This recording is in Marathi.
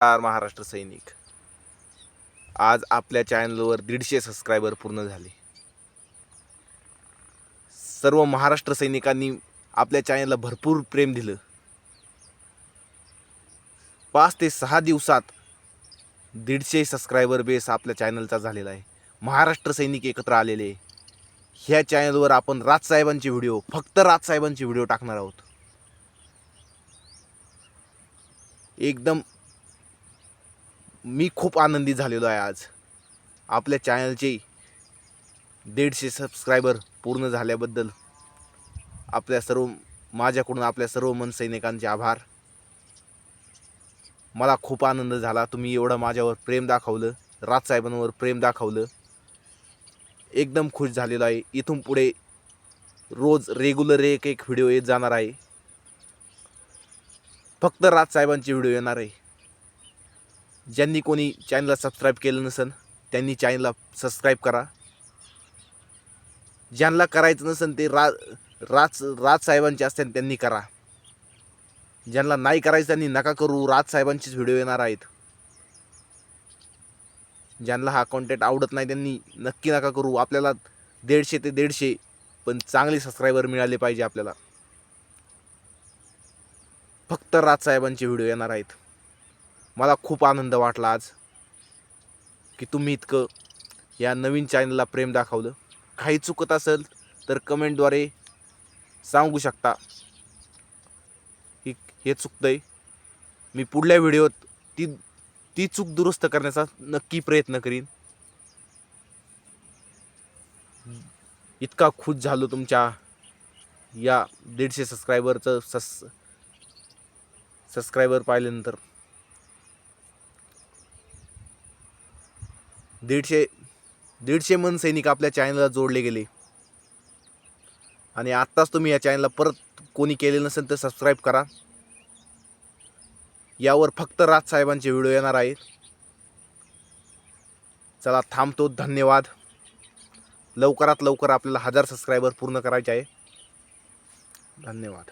नमस्कार महाराष्ट्र सैनिक. आज आपल्या चॅनलवर दीडशे सबस्क्रायबर पूर्ण झाले. सर्व महाराष्ट्र सैनिकांनी आपल्या चॅनलला भरपूर प्रेम दिलं. पाच ते सहा दिवसात दीडशे सबस्क्रायबर बेस आपल्या चॅनलचा झालेला आहे. महाराष्ट्र सैनिक एकत्र आलेले. ह्या चॅनलवर आपण राजसाहेबांचे व्हिडिओ फक्त राजसाहेबांचे व्हिडिओ टाकणार आहोत. एकदम मी खूप आनंदी झालेलो आहे आज. आपल्या चॅनलचे दीडशे सबस्क्रायबर पूर्ण झाल्याबद्दल आपल्या सर्व माझ्याकडून आपल्या सर्व मन सैनिकांचे आभार. मला खूप आनंद झाला. तुम्ही एवढं माझ्यावर प्रेम दाखवलं. राजसाहेबांवर प्रेम दाखवलं. एकदम खुश झालेलो आहे. इथून पुढे रोज रेग्युलर एक एक व्हिडिओ येत जाणार आहे. फक्त राजसाहेबांचे व्हिडिओ येणार आहे. ज्यांनी कोणी चॅनलला सबस्क्राईब केलं नसेल त्यांनी चॅनलला सबस्क्राईब करा. ज्यांना करायचं नसेल ते रा राज राजसाहेबांचे असतील त्यांनी करा. ज्यांना नाही करायचं त्यांनी नका करू राजसाहेबांचेच व्हिडिओ येणार आहेत. ज्यांना हा कॉन्टेंट आवडत नाही त्यांनी नक्की नका करू. आपल्याला दीडशे ते दीडशे पण चांगले सबस्क्रायबर मिळाले पाहिजे आपल्याला. फक्त राजसाहेबांचे व्हिडिओ येणार आहेत. मला खूप आनंद वाटला आज की तुम्ही इतकं या नवीन चॅनलला प्रेम दाखवलं. काही चुकत असेल तर कमेंटद्वारे सांगू शकता की हे चुकतं आहे मी पुढल्या व्हिडिओत ती ती चूक दुरुस्त करण्याचा नक्की प्रयत्न करीन. इतका खुश झालो तुमच्या या दीडशे सबस्क्रायबरचं सस सबस्क्रायबर पाहिल्यानंतर. दीडशे दीडशे मन सैनिक आपल्या चॅनलला जोडले गेले. आणि आत्ताच तुम्ही या चॅनलला परत कोणी केले नसेल तर सबस्क्राईब करा. यावर फक्त राजसाहेबांचे व्हिडिओ येणार आहेत. चला थांबतो. धन्यवाद. लवकरात लवकर आपल्याला हजार सबस्क्रायबर पूर्ण करायचे आहे. धन्यवाद.